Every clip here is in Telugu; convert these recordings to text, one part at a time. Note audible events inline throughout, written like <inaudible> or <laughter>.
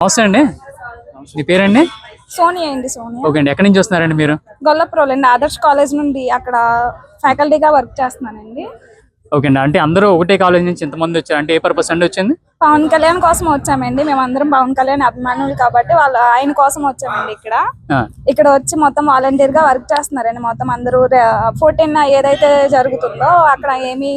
నమస్తే అండి. మీ పేరండి? సోనియా అండి సోనియా. ఓకే అండి. ఎక్కడి నుంచి వస్తున్నారండి మీరు? గొల్లప్రోల్ అండి. ఆదర్శ్ కాలేజ్ నుండి అక్కడ ఫ్యాకల్టీగా వర్క్ చేస్తున్నానండి. ఓకే అండి. అంటే అందరూ ఒకటే కాలేజ్ నుంచి ఇంతమంది వచ్చారు. అంటే ఏ పర్పస్ అండి వచ్చింది? పవన్ కళ్యాణ్ కోసం వచ్చామండి. మేమందరం పవన్ కళ్యాణ్ అభిమానులు కాబట్టి వాళ్ళ ఆయన కోసం వచ్చామండి ఇక్కడ. ఆ, ఇక్కడ వచ్చి మొత్తం వాలంటీర్గా వర్క్ చేస్తున్నారండి. మొత్తం అందరూ ఫోర్టీన్ ఏదైతే జరుగుతుందో అక్కడ ఏమీ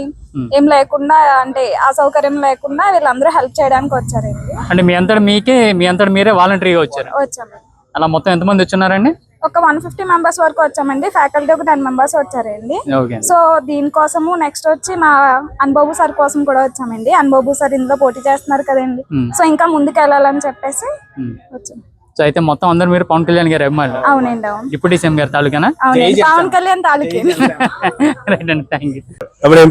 ఏం లేకుండా అంటే అసౌకర్యం లేకుండా వీళ్ళందరూ హెల్ప్ చేయడానికి వచ్చారండి. అంటే మీ అంతటి మీకే మీ అంతటి మీరే వాలంటరీగా వచ్చారు. వచ్చామండి. అలా మొత్తం ఎంతమంది వచ్చున్నారండి ఒక వన్ ఫిఫ్టీ మెంబర్స్ వరకు వచ్చామండి. ఫ్యాకల్టీ ఒక టెన్ మెంబర్స్ వచ్చారండి. సో దీనికోసము నెక్స్ట్ వచ్చి మా అన్బాబు సార్ కోసం కూడా వచ్చామండి. అన్బాబు సార్ ఇందులో పోటీ చేస్తున్నారు కదండి. సో ఇంకా ముందుకు వెళ్ళాలని చెప్పేసి ఉమ్. వచ్చాం. సో అయితే మొత్తం అందరూ మీరు పవన్ కళ్యాణ్ గారి అభిమానులు. అవునండి అవును. డిప్యూటీ సీఎం గారి తాలూకానా? పవన్ కళ్యాణ్ తాలూకే <laughs> రైట్ అండి థ్యాంక్ యూ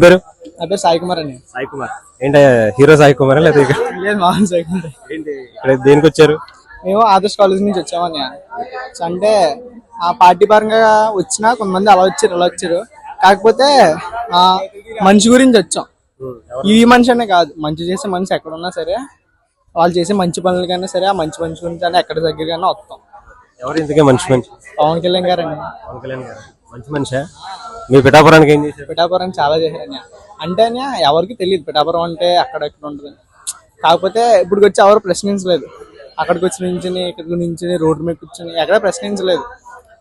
పేరు? నా పేరు సాయి కుమార్ అండి. సాయి కుమార్. ఏంటి హీరో సాయి కుమార్ లేదా ఇక్కడ లేదు మామూలు సాయి కుమార్. ఏంటి ఇక్కడ దేనికి వచ్చారు? మేము ఆదర్శ్ కాలేజ్ నుంచి వచ్చామని అంటే ఆ పార్టీ పరంగా వచ్చినా కొంతమంది అలా వచ్చారు అలా వచ్చారు. కాకపోతే ఆ మనిషి గురించి వచ్చాం. ఈ మనిషి అనే కాదు. మంచి చేసే మనిషి ఎక్కడ ఉన్నా సరే వాళ్ళు చేసే మంచి పనులకైనా సరే ఆ మంచి మనిషి గురించి అయినా ఎక్కడ దగ్గరకైనా వస్తాం. ఎవరు ఇంతకే మంచి మనిషి? పవన్ కళ్యాణ్ గారు అండి పవన్ కళ్యాణ్ గారు. మంచి మనిషా? మీ పిఠాపురానికి ఏం చేశారు? పిఠాపురం చాలా చేశారని అంటే అన్య ఎవరికి తెలియదు. పిఠాపురం అంటే అక్కడ ఎక్కడ ఉంటుంది. కాకపోతే ఇప్పుడు వచ్చి ఎవరు ప్రశ్నించలేదు. అక్కడికి వచ్చి నించుని ఇక్కడికి నించుని రోడ్డు మీద కూర్చొని ఎక్కడ ప్రశ్నించలేదు.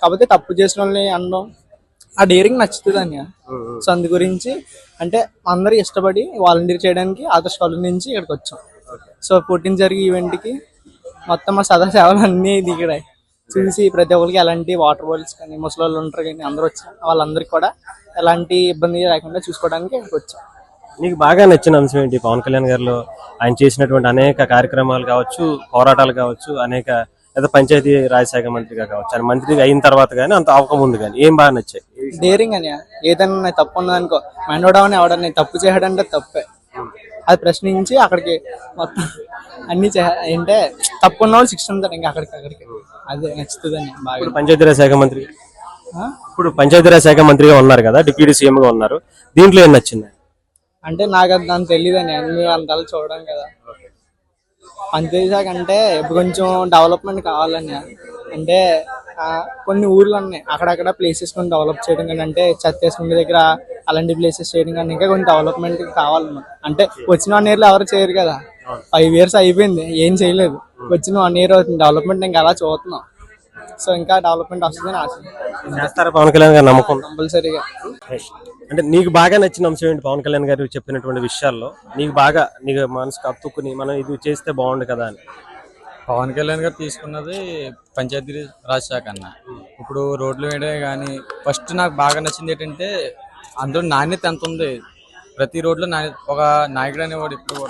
కాకపోతే తప్పు చేసిన వాళ్ళని అనడం ఆ డేరింగ్ నచ్చుతుంది అన్య సో అందు గురించి అంటే అందరూ ఇష్టపడి వాలంటీర్ చేయడానికి ఆదర్శ కాలేజ్ నుంచి ఇక్కడికి వచ్చాం. సో పుట్టిన జరిగే ఈవెంట్కి మొత్తం మా సదా సేవలు అన్నీ దిగడాయి చూసి ప్రతి ఒక్కరికి ఎలాంటి వాటర్ బాటిల్స్ కానీ ముసలి వాళ్ళు ఉంటారు కానీ అందరూ వచ్చారు వాళ్ళందరికీ కూడా ఎలాంటి ఇబ్బంది లేకుండా చూసుకోవడానికి వచ్చాం. నీకు బాగా నచ్చిన అంశం ఏంటి? పవన్ కళ్యాణ్ గారిలో ఆయన చేసినటువంటి అనేక కార్యక్రమాలు కావచ్చు పోరాటాలు కావచ్చు అనేక లేదా పంచాయతీ రాజ్ శాఖ మంత్రిగా కావచ్చు. ఆయన మంత్రిగా అయిన తర్వాత కానీ అంత అవ్వకముందు కానీ ఏం బాగా నచ్చాయి? డేరింగ్ అని ఏదైనా తప్పు ఉన్నదనుకో మెండోడవని ఎవడని తప్పు చేయడంటే తప్పే. అది ప్రశ్నించి అక్కడికి మొత్తం అన్ని అంటే తప్పు ఉన్న వాళ్ళు శిక్ష ఉంటారు ఇంకా అక్కడికి అక్కడికి. అదే నచ్చుతుందని బాగా. పంచాయతీరాజ్ శాఖ మంత్రి? ఇప్పుడు పంచాయతీరాజ్ శాఖ మంత్రిగా ఉన్నారు కదా డిప్యూటీ సీఎం గా ఉన్నారు. దీంట్లో ఏం నచ్చింది? అంటే నాకు అది దాని తెలియదని మీరు అంతలా చూడడం కదా. పంచాయతీ అంటే ఇప్పుడు కొంచెం డెవలప్మెంట్ కావాలని అంటే ఆ, కొన్ని ఊర్లు ఉన్నాయి అక్కడక్కడ ప్లేసెస్ కొన్ని డెవలప్ చేయడం కానీ అంటే వేసుకునే దగ్గర అలాంటి ప్లేసెస్ చేయడం కానీ ఇంకా కొన్ని డెవలప్మెంట్ కావాలన్నమాట. అంటే వచ్చిన వన్ ఇయర్లో ఎవరు చేయరు కదా. ఫైవ్ ఇయర్స్ అయిపోయింది ఏం చేయలేదు. వచ్చిన వన్ ఇయర్ అవుతుంది డెవలప్మెంట్ ఇంకా అలా చూస్తున్నాం. సో ఇంకా డెవలప్మెంట్ వస్తుందని ఆశ. చేస్తారా పవన్ కళ్యాణ్ గారు నమ్మకం? కంపల్సరీగా. అంటే నీకు బాగా నచ్చిన అంశం ఏంటి పవన్ కళ్యాణ్ గారు చెప్పినటువంటి విషయాల్లో? నీకు బాగా నీకు మనసుకు అత్తుకుని మనం ఇది చేస్తే బాగుండు కదా అని. పవన్ కళ్యాణ్ గారు తీసుకున్నది పంచాయతీ రాజ్ శాఖ అన్న. ఇప్పుడు రోడ్లు వేయడమే కానీ ఫస్ట్ నాకు బాగా నచ్చింది ఏంటంటే అందులో నాణ్యత ఎంత ఉంది? ప్రతి రోడ్లో నాణ్యత ఒక నాయకుడు అనేవాడు ఇప్పుడు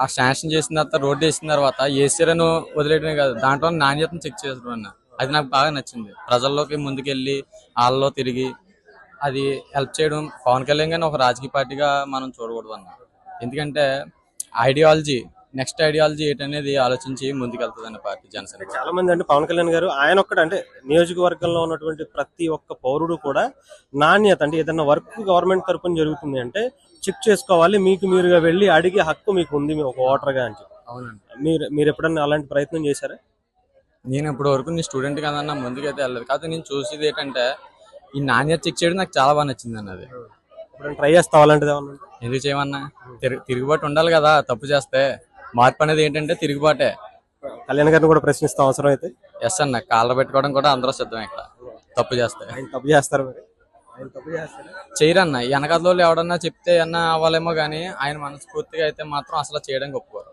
ఆ శాంక్షన్ చేసిన తర్వాత రోడ్డు వేసిన తర్వాత ఏసీలను వదిలేయడమే కాదు దాంట్లో నాణ్యతను చెక్ చేసడం అన్న. అది నాకు బాగా నచ్చింది. ప్రజల్లోకి ముందుకెళ్ళి వాళ్ళలో తిరిగి అది హెల్ప్ చేయడం పవన్ కళ్యాణ్ గారిని ఒక రాజకీయ పార్టీగా మనం చూడకూడదు అన్న. ఎందుకంటే ఐడియాలజీ నెక్స్ట్ ఐడియాలజీ ఏంటనేది ఆలోచించి ముందుకెళ్తుంది అన్న పార్టీ జనసేన చాలా మంది అంటే పవన్ కళ్యాణ్ గారు ఆయన ఒక్కడు అంటే నియోజకవర్గంలో ఉన్నటువంటి ప్రతి ఒక్క పౌరుడు కూడా నాణ్యత అంటే ఏదైనా వర్క్ గవర్నమెంట్ తరపున జరుగుతుంది అంటే చెక్ చేసుకోవాలి మీకు మీరుగా వెళ్ళి అడిగే హక్కు మీకు ఉంది మీ ఒక ఓటర్గా అని చెప్పి. అవునండి. మీరు మీరు ఎప్పుడన్నా అలాంటి ప్రయత్నం చేశారా? నేను ఇప్పటి వరకు నేను స్టూడెంట్ కదన్నా ముందుకైతే వెళ్ళలేదు. కాకపోతే నేను చూసేది ఏంటంటే ఈ నాణ్యత చెక్ చేయడం నాకు చాలా బాగా నచ్చింది అన్నది ట్రై చేస్తావు అలాంటిది ఏమన్నా? ఎందుకు చేయమన్నా? తిరుగు తిరుగుబాటు ఉండాలి కదా తప్పు చేస్తే. మార్పు అనేది ఏంటంటే తిరుగుబాటే. కళ్యాణ్ గారిని కూడా ప్రశ్నిస్తాం అవసరం అయితే. ఎస్ అన్న. కాళ్ళ పెట్టుకోవడం కూడా అందరూ సిద్ధం ఇక్కడ. తప్పు చేస్తే. ఆయన తప్పు చేస్తారు మరి. ఆయన తప్పు చేస్తారు? చేయరన్న వెనకలో ఎవడన్నా చెప్తే అన్న అవ్వాలేమో కానీ ఆయన మనస్ఫూర్తిగా అయితే మాత్రం అసలు చేయడానికి ఒప్పుకోరు.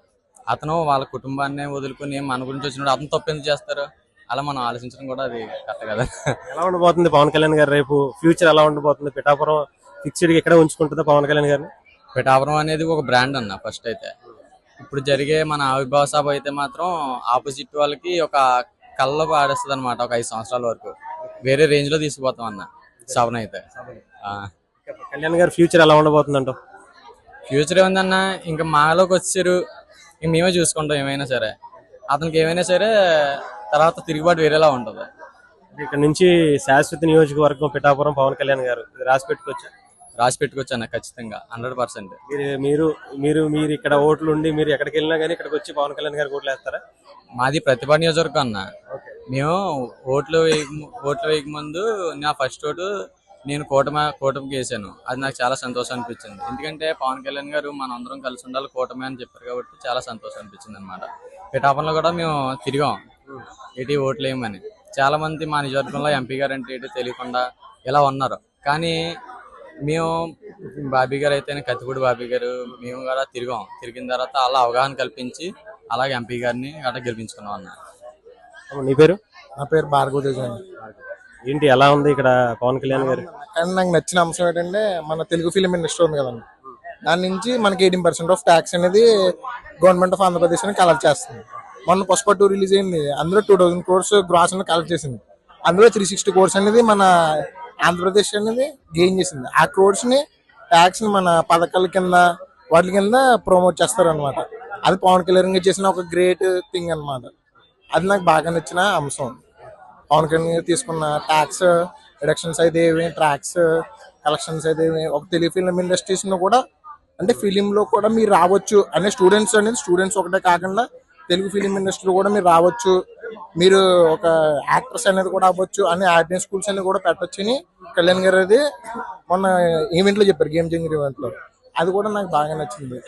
అతను వాళ్ళ కుటుంబాన్ని వదులుకుని మన గురించి వచ్చినప్పుడు అతను తప్పు ఎందుకు చేస్తారు? అలా మనం ఆలోచించడం కూడా అది కరెక్ట్ కదా. ఎలా ఉండబోతుంది పవన్ కళ్యాణ్ గారు రేపు? ఫ్యూచర్ ఎలా ఉండబోతుంది? పిఠాపురం ఫిక్స్డ్గా ఎక్కడ ఉంచుకుంటుందా పవన్ కళ్యాణ్ గారిని? పిఠాపురం అనేది ఒక బ్రాండ్ అన్న ఫస్ట్ అయితే. ఇప్పుడు జరిగే మన ఆవిర్భావ సభ అయితే మాత్రం ఆపోజిట్ వాళ్ళకి ఒక కళ్ళలో ఆడేస్తుంది అనమాట ఒక ఐదు సంవత్సరాల వరకు. వేరే రేంజ్లో తీసుకుపోతాం అన్న సభను అయితే కళ్యాణ్ గారి ఫ్యూచర్ ఎలా ఉండబోతుంది అంటావు ఫ్యూచర్ ఏముందన్న? ఇంకా మాలోకి వచ్చారు. ఇంక మేమే చూసుకుంటాం ఏమైనా సరే. అతనికి ఏమైనా సరే తర్వాత తిరుగుబాటు వేరేలా ఉంటుంది. ఇక్కడ నుంచి శాశ్వత నియోజకవర్గం పిఠాపురం పవన్ కళ్యాణ్ గారు రాసి పెట్టుకోవచ్చా? రాసి పెట్టుకోవచ్చు అన్న ఖచ్చితంగా హండ్రెడ్ పర్సెంట్. మీరు మీరు మీరు ఇక్కడ ఓట్లు ఉండి మీరు ఎక్కడికి వెళ్ళినా కానీ ఇక్కడికి వచ్చి పవన్ కళ్యాణ్ గారికి ఓట్లు వేస్తారా? మాది ప్రతిభ నియోజకవర్గం అన్న. మేము ఓట్లు ఓట్లు వేయక ముందు నా ఫస్ట్ ఓటు నేను కూటమి కూటమికి వేసాను. అది నాకు చాలా సంతోషం అనిపించింది. ఎందుకంటే పవన్ కళ్యాణ్ గారు మన అందరం కలిసి ఉండాలి కూటమి అని చెప్పారు కాబట్టి చాలా సంతోషం అనిపించింది అనమాట పిఠాపురంలో కూడా మేము తిరిగాం. ఏంటి ఓట్లు వేయమని. చాలా మంది మా నియోజకవర్గంలో ఎంపీ గారు అంటే ఏంటో తెలియకుండా ఇలా ఉన్నారు. కానీ మేము బాబీ గారు అయితే కత్తిపూడి బాబీ గారు మేము కూడా తిరిగాం. తిరిగిన తర్వాత అలా అవగాహన కల్పించి అలాగే ఎంపీ గారిని అట్లా గెలిపించుకున్నాం అన్న. నీ పేరు? నా పేరు భార్గవ తేజ అండి. ఏంటి ఎలా ఉంది ఇక్కడ పవన్ కళ్యాణ్ గారు? కానీ నాకు నచ్చిన అంశం ఏంటంటే మన తెలుగు ఫిలిం ఇండస్ట్రీ ఉంది కదండి. దాని నుంచి మనకి ఎయిటీన్ పర్సెంట్ ఆఫ్ ట్యాక్స్ అనేది గవర్నమెంట్ ఆఫ్ ఆంధ్రప్రదేశ్ అని కలెక్ట్ చేస్తుంది. మొన్న పుష్ప టూ రిలీజ్ అయింది. అందులో టూ థౌసండ్ క్రోర్స్ గ్రాస్ అని కలెక్ట్ చేసింది. అందులో త్రీ సిక్స్టీ క్రోర్స్ అనేది మన ఆంధ్రప్రదేశ్ అనేది గెయిన్ చేసింది. ఆ క్రోడ్స్ని ని ట్యాక్స్ని మన పథకాల కింద వాటి కింద ప్రమోట్ చేస్తారనమాట అది పవన్ కళ్యాణ్ గారు చేసిన ఒక గ్రేట్ థింగ్ అన్నమాట. అది నాకు బాగా నచ్చిన అంశం. పవన్ కళ్యాణ్ గారు తీసుకున్న ట్యాక్స్ రిడక్షన్స్ అయితే ఏమి ట్రాక్స్ కలెక్షన్స్ అయితే ఏమి ఒక తెలుగు ఫిలిం ఇండస్ట్రీస్ కూడా అంటే ఫిలింలో కూడా మీరు రావచ్చు అనే స్టూడెంట్స్ అనేది స్టూడెంట్స్ ఒకటే కాకుండా తెలుగు ఫిలిం ఇండస్ట్రీలో కూడా మీరు రావచ్చు మీరు ఒక యాక్టర్స్ అనేది కూడా అవ్వచ్చు అని యాక్టింగ్ స్కూల్స్ అనేది కూడా పెట్టొచ్చు అని కళ్యాణ్ గారు అది మొన్న ఈవెంట్లో చెప్పారు గేమ్ చేంజర్ ఈవెంట్లో అది కూడా నాకు బాగా నచ్చింది.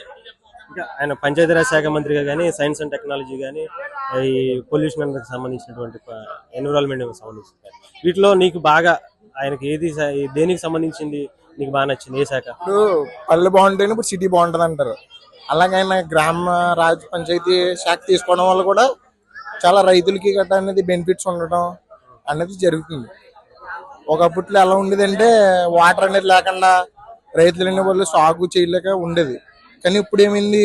ఇంకా ఆయన పంచాయతీరాజ్ శాఖ మంత్రిగా కానీ సైన్స్ అండ్ టెక్నాలజీ కానీ ఈ పొల్యూషన్ సంబంధించినటువంటి ఎన్విరాన్మెంట్ సంబంధించి వీటిలో నీకు బాగా ఆయనకి ఏది దేనికి సంబంధించింది నీకు బాగా నచ్చింది? ఏ శాఖ? ఇప్పుడు పల్లె బాగుంటేనే ఇప్పుడు సిటీ బాగుంటది అంటారు అలాగే ఆయన గ్రామ రాజ్ పంచాయతీ శాఖ తీసుకోవడం వల్ల కూడా చాలా రైతులకి గట్రా అనేది బెనిఫిట్స్ ఉండటం అనేది జరుగుతుంది. ఒకప్పట్లో ఎలా ఉండేదంటే వాటర్ అనేది లేకుండా రైతులు అనే వాళ్ళు సాగు చేయలేక ఉండేది. కానీ ఇప్పుడు ఏమైంది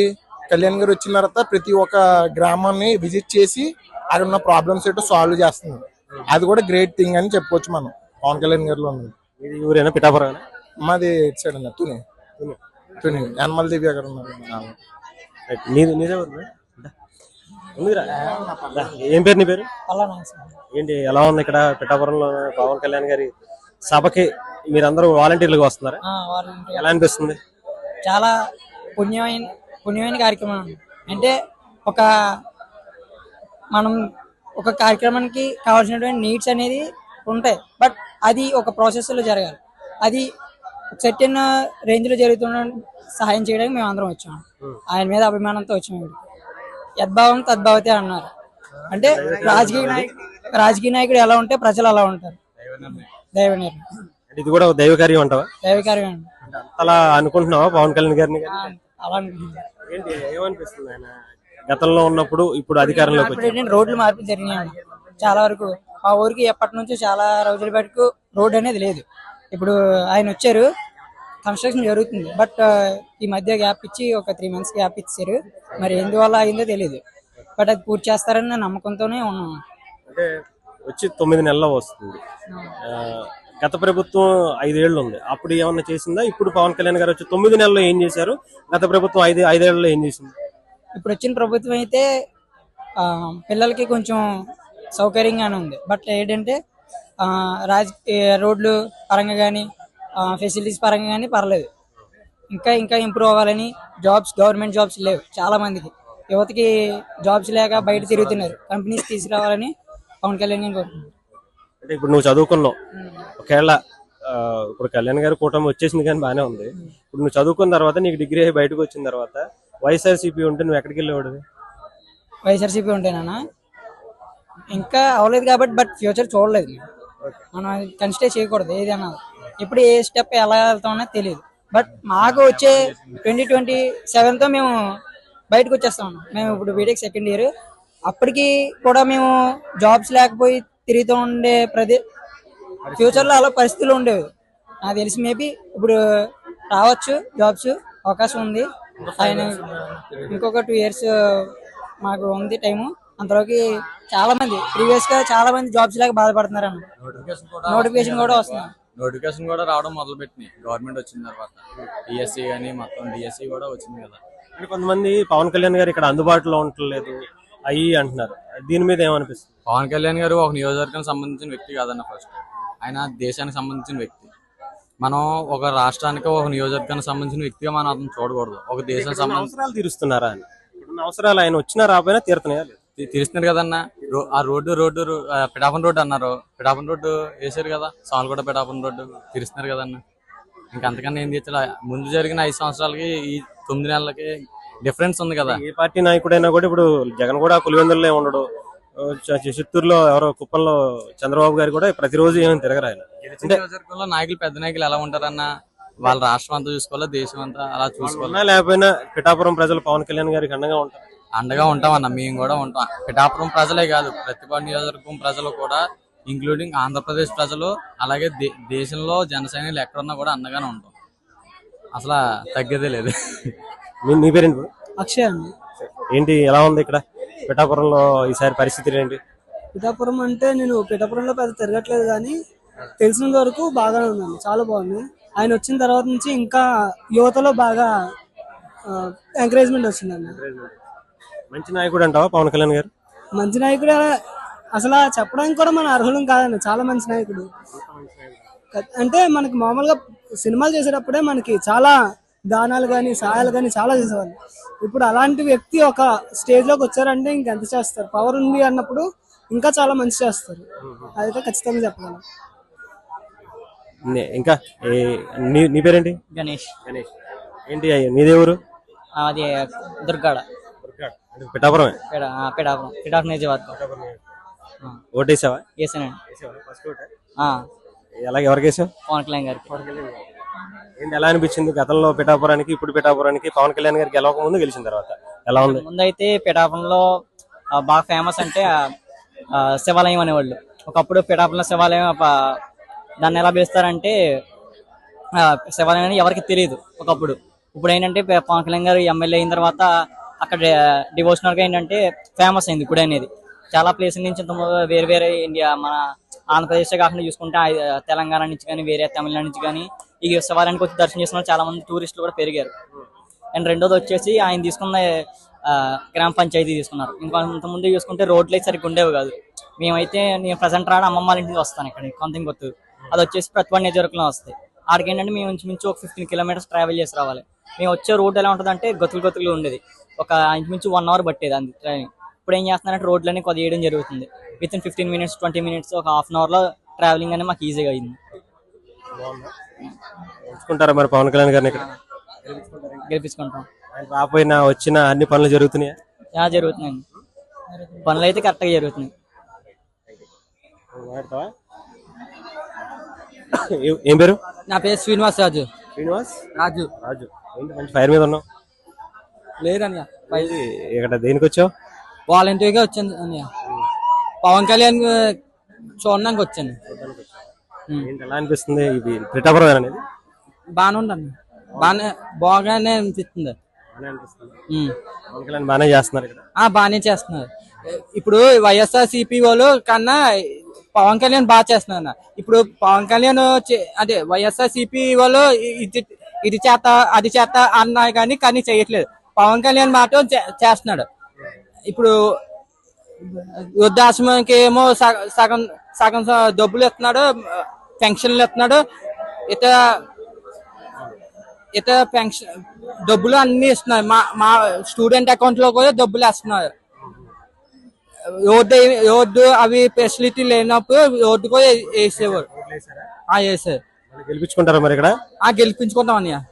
కళ్యాణ్ గారు వచ్చిన తర్వాత ప్రతి ఒక్క గ్రామాన్ని విజిట్ చేసి అక్కడ ఉన్న ప్రాబ్లమ్స్ ఏంటో సాల్వ్ చేస్తుంది. అది కూడా గ్రేట్ థింగ్ అని చెప్పుకోవచ్చు మనం పవన్ కళ్యాణ్ గారిలో ఊరేనా? పిఠాపురం మాది ఇటు సైడ్ అన్న తుని. తుని. యనమల దివ్య గారు ఉన్నారు. ఏం పేరు నీ పేరు? ఏంటి ఎలా ఉంది ఇక్కడ పిఠాపురంలో పవన్ కళ్యాణ్ గారి సభకి మీరందరూ వాలంటీర్లుగా వస్తున్నారా? ఎలా అనిపిస్తుంది? చాలా పుణ్యమైన పుణ్యమైన కార్యక్రమం. అంటే ఒక మనం ఒక కార్యక్రమానికి కావాల్సినటువంటి నీడ్స్ అనేది ఉంటాయి. బట్ అది ఒక ప్రాసెస్లో జరగాలి. అది సెర్టన్ రేంజ్లో జరుగుతున్న సహాయం చేయడానికి మేము అందరం వచ్చాము ఆయన మీద అభిమానంతో వచ్చాము యద్భావం తద్భావతే అన్నారు. అంటే రాజకీయ నాయకుడు రాజకీయ నాయకుడు ఎలా ఉంటే ప్రజలు అలా ఉంటారు. దైవ నిర్ణయం ఇది కూడా దైవ కార్యం అంటావా? దైవ కార్యం అండి. అలా అనుకుంటున్నావా పవన్ కళ్యాణ్ గారిని అలా అనుకుంటున్నాను. ఏంటి ఏమనిపిస్తుంది ఆయన? గతంలో ఉన్నప్పుడు ఇప్పుడు అధికారంలోకి వచ్చి రోడ్లు మార్పులు జరిగినాయి చాలా వరకు మా ఊరికి ఎప్పటి నుంచో చాలా రోజుల బయటకు రోడ్ అనేది లేదు. ఇప్పుడు ఆయన వచ్చారు కన్స్ట్రక్షన్ జరుగుతుంది. బట్ ఈ మధ్య గ్యాప్ ఇచ్చి ఒక త్రీ మంత్స్ గ్యాప్ ఇచ్చారు. మరి ఎందువల్ల అయిందో తెలియదు బట్ అది పూర్తి చేస్తారని నమ్మకంతోనే ఉన్నాం. అంటే వచ్చి తొమ్మిది నెలలు వస్తుంది. గత ప్రభుత్వం ఐదేళ్ళు ఉంది. అప్పుడు ఏమన్నా చేసిందా? ఇప్పుడు పవన్ కళ్యాణ్ గారు వచ్చి తొమ్మిది నెలల్లో ఏం చేశారు? గత ప్రభుత్వం ఐదు ఐదేళ్ళలో ఏం చేసింది? ఇప్పుడు వచ్చిన ప్రభుత్వం అయితే పిల్లలకి కొంచెం సౌకర్యంగానే ఉంది. బట్ ఏంటంటే ఆ, రాజ ఏ, రోడ్లు పరంగా కానీ ఫెసిలిటీస్ పరంగా కానీ పర్లేదు. ఇంకా ఇంకా ఇంప్రూవ్ అవ్వాలని జాబ్స్ గవర్నమెంట్ జాబ్స్ లేవు చాలా మందికి. యువతకి జాబ్స్ లేక బయట తిరుగుతున్నారు. కంపెనీస్ తీసుకురావాలని పవన్ కళ్యాణ్ గారిని కోరుకుంటున్నాను. అంటే ఇప్పుడు నువ్వు చదువుకున్నావు. ఒకవేళ ఇప్పుడు కళ్యాణ్ గారు కూటమి వచ్చేసింది కానీ బాగానే ఉంది. ఇప్పుడు నువ్వు చదువుకున్న తర్వాత నీకు డిగ్రీ అయి బయటకు వచ్చిన తర్వాత వైఎస్ఆర్సీపీ ఉంటే నువ్వు ఎక్కడికి వెళ్ళేవాడివి? వైఎస్ఆర్సీపీ ఉంటేనా ఇంకా అవ్వలేదు కాబట్టి బట్ ఫ్యూచర్ చూడలేదు. మనం కన్సిడర్ చేయకూడదు. ఏదైనా ఇప్పుడు ఏ స్టెప్ ఎలా వెళ్తామో తెలియదు బట్ మాకు వచ్చే ట్వంటీ ట్వంటీ సెవెన్తో మేము బయటకు వచ్చేస్తాం మేము ఇప్పుడు బీటెక్ సెకండ్ ఇయర్ అప్పటికి కూడా మేము జాబ్స్ లేకపోయి తిరుగుతూ ఉండే ప్రదే ఫ్యూచర్లో అలా పరిస్థితులు ఉండేవి. నాకు తెలిసి మేబీ ఇప్పుడు రావచ్చు జాబ్స్ అవకాశం ఉంది. ఆయన ఇంకొక టూ ఇయర్స్ మాకు ఉంది టైము అంతలోకి చాలా మంది ప్రీవియస్గా చాలా మంది జాబ్స్ లేక బాధపడుతున్నారు అన్న నోటిఫికేషన్ కూడా నోటిఫికేషన్ కూడా వస్తుంది. నోటిఫికేషన్ కూడా రావడం మొదలు పెట్టినాయి గవర్నమెంట్ వచ్చిన తర్వాత. డిఎస్సి కానీ మొత్తం డిఎస్సి కూడా వచ్చింది కదా. అంటే కొంతమంది పవన్ కళ్యాణ్ గారు ఇక్కడ అందుబాటులో ఉండట్లేదు. అయ్యి అంటున్నారు. దీని మీద ఏమనిపిస్తుంది? పవన్ కళ్యాణ్ గారు ఒక నియోజకవర్గానికి సంబంధించిన వ్యక్తి కాదన్న ఫస్ట్. ఆయన దేశానికి సంబంధించిన వ్యక్తి. మనం ఒక రాష్ట్రానికి ఒక నియోజకవర్గానికి సంబంధించిన వ్యక్తిగా మనం అతను చూడకూడదు. ఒక దేశం ఇక్కడున్న సంబంధించి అవసరాలు తీరుస్తున్నారా అని అవసరాలు ఆయన వచ్చినా రాపోయినా తీరుతున్నాయా లేదు తెలుస్తున్నారు కదన్న? ఆ రోడ్డు రోడ్డు పిఠాపన్ రోడ్డు అన్నారు. పిఠాపన్ రోడ్డు వేసారు కదా సాల్గొడ పిఠాపన్ రోడ్డు తెలుస్తున్నారు కదన్న? ఇంకా అంతకన్నా ఏం తెచ్చా ముందు జరిగిన ఐదు సంవత్సరాలకి ఈ తొమ్మిది నెలలకి డిఫరెన్స్ ఉంది కదా. ఏ పార్టీ నాయకుడైనా కూడా ఇప్పుడు జగన్ కూడా పులివెందుల్లో ఉండడు. చిత్తూరులో ఎవరో కుప్పంలో చంద్రబాబు గారు కూడా ప్రతిరోజు ఏమైనా తిరగరు ఆయన నియోజకవర్గంలో నాయకులు పెద్ద నాయకులు ఎలా ఉంటారన్న? వాళ్ళ రాష్ట్రం అంతా చూసుకోవాలి దేశం అంతా అలా చూసుకోవాలి? లేకపోయినా పిఠాపురం ప్రజలు పవన్ కళ్యాణ్ గారికి అండగా ఉంటారు. అండగా ఉంటామన్న మేము కూడా ఉంటాం. పిఠాపురం ప్రజలే కాదు ప్రతిభ నియోజకవర్గం ప్రజలు కూడా ఇంక్లూడింగ్ ఆంధ్రప్రదేశ్ ప్రజలు అలాగే దే- దేశంలో జన సైనికులు ఎక్కడున్నా కూడా అండగానే ఉంటాం. అసలు తగ్గేదే లేదు. మీ పేరేంటి? అక్షయ్ అండి. ఏంటి ఎలా ఉంది ఇక్కడ? పిఠాపురంలో ఈసారి పరిస్థితులు ఏంటి? పిఠాపురం అంటే నేను పిఠాపురంలో పెద్ద తిరగట్లేదు కానీ తెలిసినంత వరకు బాగానే ఉందండి చాలా బాగుంది. ఆయన వచ్చిన తర్వాత నుంచి ఇంకా యువతలో బాగా ఎంకరేజ్మెంట్ వచ్చిందండి. మంచి నాయకుడు అంటావా పవన్ కళ్యాణ్ గారు? మంచి నాయకుడు అసలు చెప్పడానికి కూడా మన అర్హులం కాదండి. చాలా మంచి నాయకుడు. అంటే మనకి మామూలుగా సినిమాలు చేసేటప్పుడే మనకి చాలా దానాలు కానీ సహాయాలు కానీ చాలా చేసేవాళ్ళు. ఇప్పుడు అలాంటి వ్యక్తి ఒక స్టేజ్లోకి వచ్చారంటే ఇంకెంత చేస్తారు? పవర్ ఉంది అన్నప్పుడు ఇంకా చాలా మంచి చేస్తారు. అదైతే ఖచ్చితంగా చెప్పగలం. నే- ఇంకా ఏ- నీ నీ పేరేంటి? గణేష్. గణేష్. ఏంటి ఊరు అది దుర్గాడ. పిఠాపురమే? ఓటేసావా వేసానండి. ఆ, ఎలాగ ఎవరికేసావు పవన్ కళ్యాణ్ గారికి. ఏంటి ఎలా అనిపించింది? గతంలో పిఠాపురానికి ఇప్పుడు పిఠాపురానికి పవన్ కళ్యాణ్ గారికి గెలవక ముందు గెలిచిన తర్వాత? ఎలా ఉంది? ముందైతే పిఠాపురంలో బాగా ఫేమస్ అంటే శివాలయం అనేవాళ్ళు. ఒకప్పుడు పిఠాపురంలో శివాలయం దాన్ని ఎలా పిలుస్తారంటే శివాలయం అని ఎవరికి తెలియదు ఒకప్పుడు. ఇప్పుడు ఏంటంటే పవన్ కళ్యాణ్ గారు ఎమ్మెల్యే అయిన తర్వాత అక్కడ డివోషనల్గా ఏంటంటే ఫేమస్ అయింది గుడి అనేది. చాలా ప్లేస్ నుంచి ఇంత వేరే వేరే ఇండియా మన ఆంధ్రప్రదేశ్ కాకుండా చూసుకుంటే తెలంగాణ నుంచి కానీ వేరే తమిళనాడు నుంచి కానీ ఈ శివాలయానికి వచ్చి దర్శనం చేసిన వాళ్ళు చాలా మంది టూరిస్టులు కూడా పెరిగారు. అండ్ రెండోది వచ్చేసి ఆయన తీసుకున్న గ్రామ పంచాయతీ తీసుకున్నారు. ఇంకా ముందు చూసుకుంటే రోడ్లు అయితే సరిగ్గా ఉండేవి కాదు. మేమైతే నేను ప్రజెంట్ రాడ అమ్మమ్మ వాళ్ళ ఇంటికి వస్తాను ఇక్కడ కొంత గుర్తు అది వచ్చేసి ప్రతిభ నియోజకవర్గంలో వస్తాయి. ఆడికి ఏంటంటే మేము ఇంచుమించు ఒక ఫిఫ్టీన్ కిలోమీటర్స్ ట్రావెల్ చేసి రావాలి. మేము వచ్చే రోడ్ ఎలా ఉంటుంది అంటే గతులు గతులు ఉండేది. ఒక ఇంచుమించు వన్ అవర్ పట్టేది అంది ట్రైన్ ఇప్పుడు ఏం చేస్తున్నారంటే రోడ్లన్నీ కొద్ది వేయడం జరుగుతుంది. Within fifteen minutes twenty minutes ఒక హాఫ్ అన్ అవర్లో ట్రావెలింగ్ అనేది మాకు ఈజీగా అయింది. ఎంచుకుంటారా మరి పవన్ కళ్యాణ్ గారిని ఇక్కడ? గెలిపించుకుంటాం. ఆయన రాపోయినా వచ్చిన అన్ని పనులు జరుగుతున్నాయా? యా, జరుగుతున్నాయండి. పనులు అయితే కరెక్ట్గా జరుగుతున్నాయి? ఏ- పేరు? నా పేరు శ్రీనివాస్ రాజు. శ్రీనివాస్? రాజు. రాజు. మంచి ఫైర్ మీద ఉన్నావు? లేదన్నయ్య. ఏంటి ఇక్కడ దేనికి వచ్చావు? వాలంటీర్గా వచ్చాను అన్నయ్య. పవన్ కళ్యాణ్ చూడడానికి వచ్చాను. ఏంటి ఎలా అనిపిస్తుంది? ఇది పిఠాపురం అనేది? బాగానే ఉందండి బాగానే బాగానే అనిపిస్తుంది. బాగానే అనిపిస్తుంది. ఉమ్. పవన్ కళ్యాణ్ బాగానే చేస్తున్నారు ఇక్కడ? ఆ బాగానే చేస్తున్నారు. ఇప్పుడు వైఎస్ఆర్ సిపి వాళ్ళు కన్నా పవన్ కళ్యాణ్ బాగా చేస్తున్నారు అన్న. ఇప్పుడు పవన్ కళ్యాణ్ చే- అదే వైఎస్ఆర్ సిపి వాళ్ళు ఇ- ఇది ఇది చేత అది చేత అన్నా కానీ కానీ చేయట్లేదు. పవన్ కళ్యాణ్ చే- చేస్తున్నాడు. ఇప్పుడు వృద్ధాశ్రమానికి ఏమో సగ- సగం డబ్బులు ఇస్తున్నాడు పెన్షన్లు ఇస్తున్నాడు ఇతర ఇతర పెన్షన్ డబ్బులు అన్ని ఇస్తున్నారు. మా మా స్టూడెంట్ అకౌంట్లో కూడా డబ్బులు వేస్తున్నారు. రోడ్డు రోడ్డు అవి ఫెసిలిటీ లేనప్పుడు రోడ్డు కూడా వేసేవారు. ఆ, వేసారు. గెలిపించుకుంటారా మరి ఇక్కడ? ఆ గెలిపించుకుంటాం అన్నయ్య.